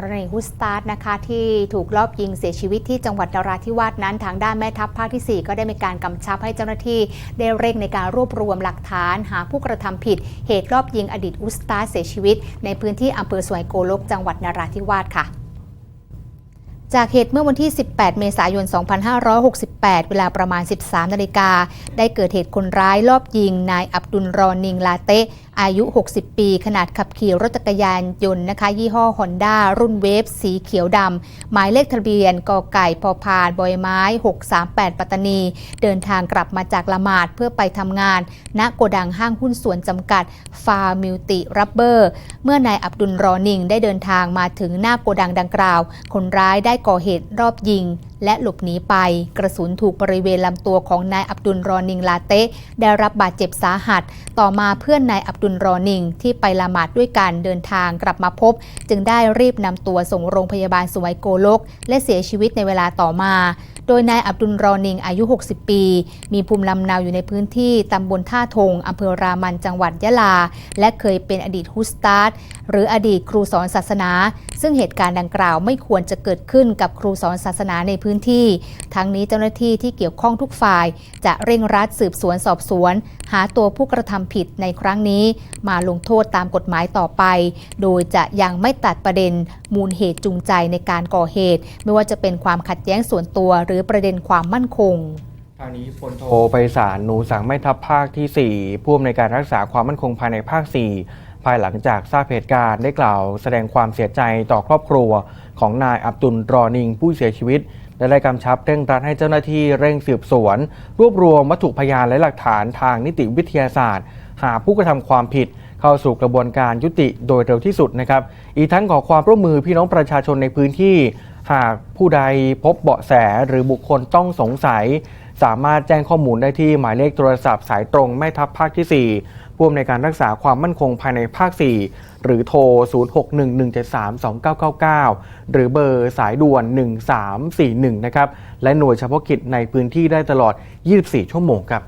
กรณีฮุสตาร์ดนะคะที่ถูกลอบยิงเสียชีวิตที่จังหวัดนราธิวาสนั้น ทางด้านแม่ทัพภาคที่ 4 ก็ได้มีการกำชับให้เจ้าหน้าที่ได้เร่งในการรวบรวมหลักฐาน หาผู้กระทำผิด เหตุลอบยิงอดีตอุสตาร์เสียชีวิต ในพื้นที่อำเภอสวยโกลก จังหวัดนราธิวาสค่ะจากเหตุเมื่อวันที่ 18 เมษายน 2568 เวลาประมาณ 13 นาฬิกา ได้เกิดเหตุคนร้ายลอบยิงนายอับดุลรอนิงลาเต อายุ 60 ปี ขนาดขับขี่รถจักรยานยนต์นะคะ ยี่ห้อฮอนด้ารุ่นเวฟสีเขียวดำหมายเลขทะเบียนกอไก่พอพานบอยไม้ 638 ปัตตานี เดินทางกลับมาจากละหมาดเพื่อไปทำงาน ณโกดังห้างหุ้นส่วนจำกัดฟาร์มิลติรับเบอร์ เมื่อนายอับดุลรอนิงได้เดินทางมาถึงหน้าโกดังดังกล่าว คนร้ายได้ก่อเหตุรอบยิง และหลบหนีไป กระสุนถูกบริเวณลำตัวของนายอับดุลรอนิงลาเตะได้รับบาดเจ็บสาหัส ต่อมาเพื่อนนายอับดุลรอนิงที่ไปละหมาดด้วยกันเดินทางกลับมาพบ จึงได้รีบนำตัวส่งโรงพยาบาลสวยโกลก และเสียชีวิตในเวลาต่อมาโดยนายอับดุลรอนิงอายุ 60 ปี มีภูมิลำเนาอยู่ในพื้นที่ตำบลท่าทงอำเภอรามันจังหวัดยะลา และเคยเป็นอดีตฮุสตาร์ หรืออดีตครูสอนศาสนา ซึ่งเหตุการณ์ดังกล่าวไม่ควรจะเกิดขึ้นกับครูสอนศาสนาในพื้นที่ ทั้งนี้เจ้าหน้าที่ที่เกี่ยวข้องทุกฝ่าย จะเร่งรัดสืบสวนสอบสวน หาตัวผู้กระทำผิดในครั้งนี้ มาลงโทษตามกฎหมายต่อไป โดยจะยังไม่ตัดประเด็นมูลเหตุจูงใจในการก่อเหตุ ไม่ว่าจะเป็นความขัดแย้งส่วนตัวหรือประเด็นความมั่นคงทางนี้พลโทไปสารหนูสังแม่ทัพภาคที่ 4 ผู้อำนวยการรักษาความมั่นคงภายในภาค 4 ภายหลังจากทราบเหตุการณ์ได้กล่าวแสดงความเสียใจต่อครอบครัว ของนายอับดุลรอนิงผู้เสียชีวิตและได้กำชับเร่งรัดให้เจ้าหน้าที่เร่งสืบสวน รวบรวมวัตถุพยานและหลักฐานทางนิติวิทยาศาสตร์ หาผู้กระทำความผิด เข้าสู่กระบวนการยุติโดยเร็วที่สุดนะครับ อีกทั้งขอความร่วมมือพี่น้องประชาชนในพื้นที่ หากผู้ใดพบเบาะแสหรือบุคคลต้องสงสัย สามารถแจ้งข้อมูลได้ที่หมายเลขโทรศัพท์สายตรงแม่ทัพภาคที่ 4 ผู้อำนวยการรักษาความมั่นคงภายในภาค 4 หรือโทร 0611732999 หรือเบอร์สายด่วน 1341 นะครับ และหน่วยเฉพาะกิจในพื้นที่ได้ตลอด 24 ชั่วโมงครับ